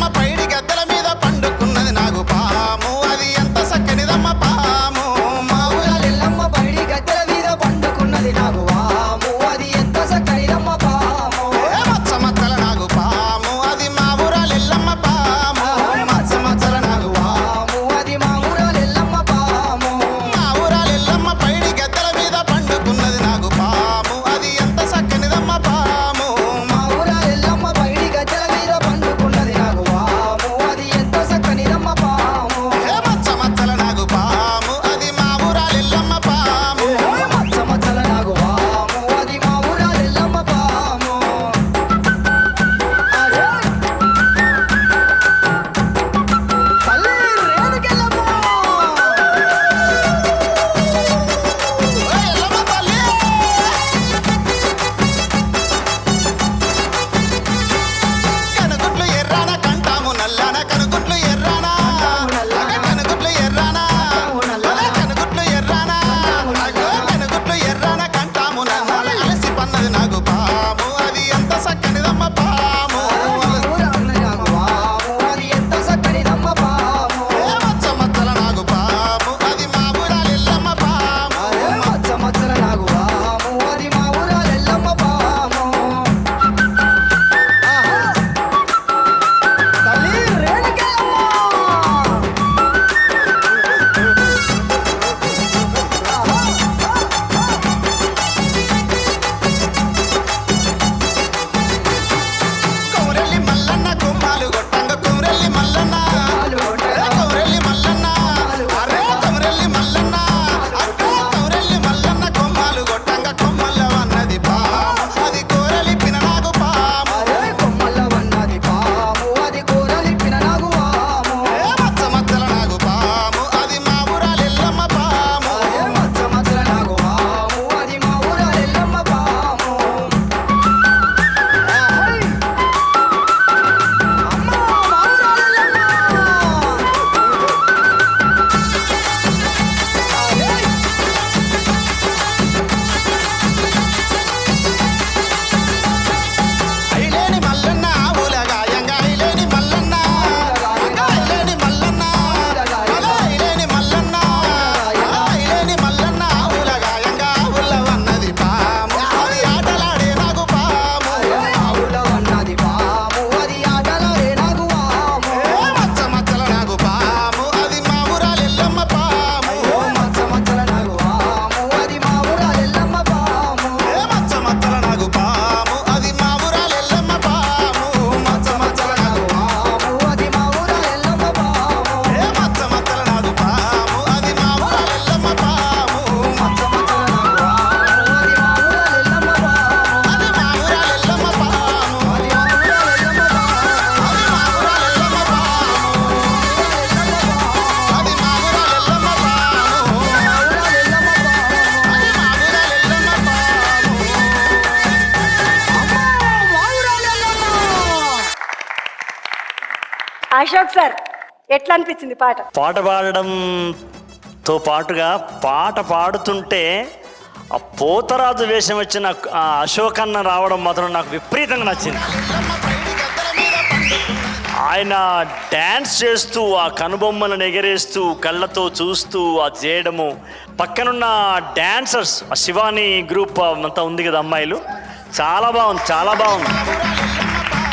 my my body. Ashok sir ఎట్లా అనిపించింది పాట? పాట పాడడంతో పాటుగా పాట పాడుతుంటే ఆ పోతరాజు వేషం వచ్చిన అశోక్ అన్న రావడం మాత్రం నాకు విపరీతంగా నచ్చింది. ఆయన డ్యాన్స్ చేస్తూ ఆ కనుబొమ్మలను ఎగరేస్తూ కళ్ళతో చూస్తూ ఆ చేయడము. పక్కనున్న డ్యాన్సర్స్ ఆ శివాని గ్రూప్ అంతా ఉంది కదా అమ్మాయిలు. చాలా బాగుంది చాలా బాగుంది.